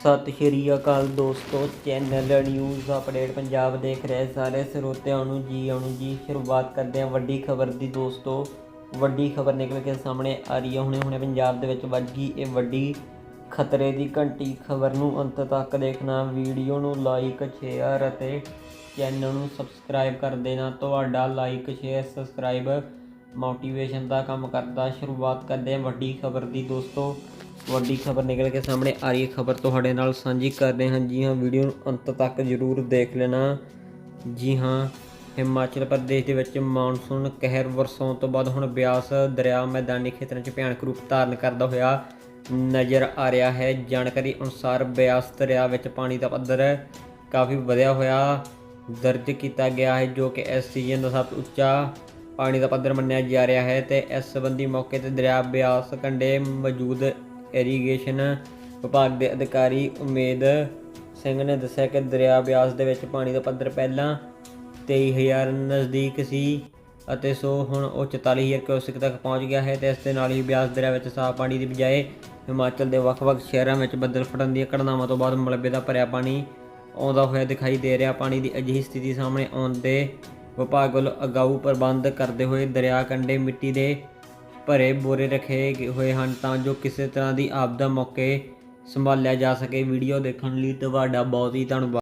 ਸਤਿ ਸ਼੍ਰੀ ਅਕਾਲ ਦੋਸਤੋ, channel news update Punjab ਦੇਖ ਰਹੇ ਸਾਰੇ ਸਰੋਤਿਆਂ ਨੂੰ ਜੀ ਆਉਣ ਜੀ। ਸ਼ੁਰੂਆਤ ਕਰਦੇ ਹਾਂ ਵੱਡੀ ਖਬਰ ਦੀ ਦੋਸਤੋ। ਵੱਡੀ ਖਬਰ ਨਿਕਲ ਕੇ ਸਾਹਮਣੇ ਆ ਰਹੀ ਹੈ। ਹੁਣੇ ਹੁਣੇ ਪੰਜਾਬ ਦੇ ਵਿੱਚ ਵੱਜ ਗਈ ਇਹ ਵੱਡੀ ਖਤਰੇ ਦੀ ਘੰਟੀ ਖਬਰ ਨੂੰ ਅੰਤ ਤੱਕ ਦੇਖਣਾ। ਵੀਡੀਓ ਨੂੰ ਲਾਈਕ ਸ਼ੇਅਰ ਅਤੇ ਚੈਨਲ ਨੂੰ ਸਬਸਕ੍ਰਾਈਬ ਕਰ ਦੇਣਾ। ਤੁਹਾਡਾ ਲਾਈਕ ਸ਼ੇਅਰ ਸਬਸਕ੍ਰਾਈਬ ਮੋਟੀਵੇਸ਼ਨ ਦਾ ਕੰਮ ਕਰਦਾ। ਸ਼ੁਰੂਆਤ ਕਰਦੇ ਹਾਂ ਵੱਡੀ ਖਬਰ ਦੀ ਦੋਸਤੋ। ਵੱਡੀ ਖਬਰ ਨਿਕਲ ਕੇ ਸਾਹਮਣੇ ਆ ਰਹੀ ਹੈ। ਖਬਰ ਤੁਹਾਡੇ ਨਾਲ ਸਾਂਝੀ ਕਰ ਰਹੇ ਹਾਂ। ਜੀ ਹਾਂ, ਵੀਡੀਓ ਨੂੰ ਅੰਤ ਤੱਕ ਜ਼ਰੂਰ ਦੇਖ ਲੈਣਾ। ਜੀ ਹਾਂ, ਹਿਮਾਚਲ ਪ੍ਰਦੇਸ਼ ਦੇ ਵਿੱਚ ਮੌਨਸੂਨ ਕਹਿਰ ਵਰਸੋਂ ਤੋਂ ਬਾਅਦ ਹੁਣ ਬਿਆਸ ਦਰਿਆ ਮੈਦਾਨੀ ਖੇਤਰਾਂ 'ਚ ਭਿਆਨਕ ਰੂਪ ਧਾਰਨ ਕਰਦਾ ਹੋਇਆ ਨਜ਼ਰ ਆ ਰਿਹਾ ਹੈ। ਜਾਣਕਾਰੀ ਅਨੁਸਾਰ ਬਿਆਸ ਦਰਿਆ ਵਿੱਚ ਪਾਣੀ ਦਾ ਪੱਧਰ ਕਾਫੀ ਵਧਿਆ ਹੋਇਆ ਦਰਜ ਕੀਤਾ ਗਿਆ ਹੈ, ਜੋ ਕਿ ਇਸ ਸੀਜ਼ਨ ਦਾ ਸਭ ਤੋਂ ਉੱਚਾ ਪਾਣੀ ਦਾ ਪੱਧਰ ਮੰਨਿਆ ਜਾ ਰਿਹਾ ਹੈ ਤੇ ਇਸ ਸੰਬੰਧੀ ਮੌਕੇ ਤੇ ਦਰਿਆ ਬਿਆਸ ਕੰਢੇ ਮੌਜੂਦ ਇਰੀਗੇਸ਼ਨ ਵਿਭਾਗ ਦੇ ਅਧਿਕਾਰੀ ਉਮੇਦ ਸਿੰਘ ਨੇ ਦੱਸਿਆ ਕਿ ਦਰਿਆ ਬਿਆਸ ਦੇ ਵਿੱਚ ਪਾਣੀ ਦਾ ਪੱਧਰ ਪਹਿਲਾਂ 23000 ਨਜ਼ਦੀਕ ਸੀ ਅਤੇ ਸੋ ਹੁਣ ਉਹ 44000 ਕਿਊਸਿਕ ਤੱਕ ਪਹੁੰਚ ਗਿਆ ਹੈ ਤੇ ਇਸ ਦੇ ਨਾਲ ਹੀ ਬਿਆਸ ਦਰਿਆ ਵਿੱਚ ਸਾਫ਼ ਪਾਣੀ ਦੀ ਬਜਾਏ ਹਿਮਾਚਲ ਦੇ ਵੱਖ-ਵੱਖ ਸ਼ਹਿਰਾਂ ਵਿੱਚ ਬੱਦਲ ਫਟਣ ਦੀਆਂ ਘਟਨਾਵਾਂ ਤੋਂ ਬਾਅਦ ਮਲਬੇ ਦਾ ਭਰਿਆ ਪਾਣੀ ਆਉਂਦਾ ਹੋਇਆ ਦਿਖਾਈ ਦੇ ਰਿਹਾ। ਪਾਣੀ ਦੀ ਅਜਿਹੀ ਸਥਿਤੀ ਸਾਹਮਣੇ ਆਉਣ ਦੇ ਵਿਭਾਗ ਵੱਲੋਂ ਅਗਾਊ ਪ੍ਰਬੰਧ ਕਰਦੇ ਹੋਏ ਦਰਿਆ ਕੰਢੇ ਮਿੱਟੀ ਦੇ ਭਰੇ ਬੋਰੇ ਰੱਖੇ ਹੋਏ ਹਨ ਤਾਂ ਜੋ ਕਿਸੇ ਤਰ੍ਹਾਂ ਦੀ ਆਪਦਾ ਮੌਕੇ ਸੰਭਾਲਿਆ ਜਾ ਸਕੇ। ਵੀਡੀਓ ਦੇਖਣ ਲਈ ਤੁਹਾਡਾ ਬਹੁਤ ਹੀ ਧੰਨਵਾਦ।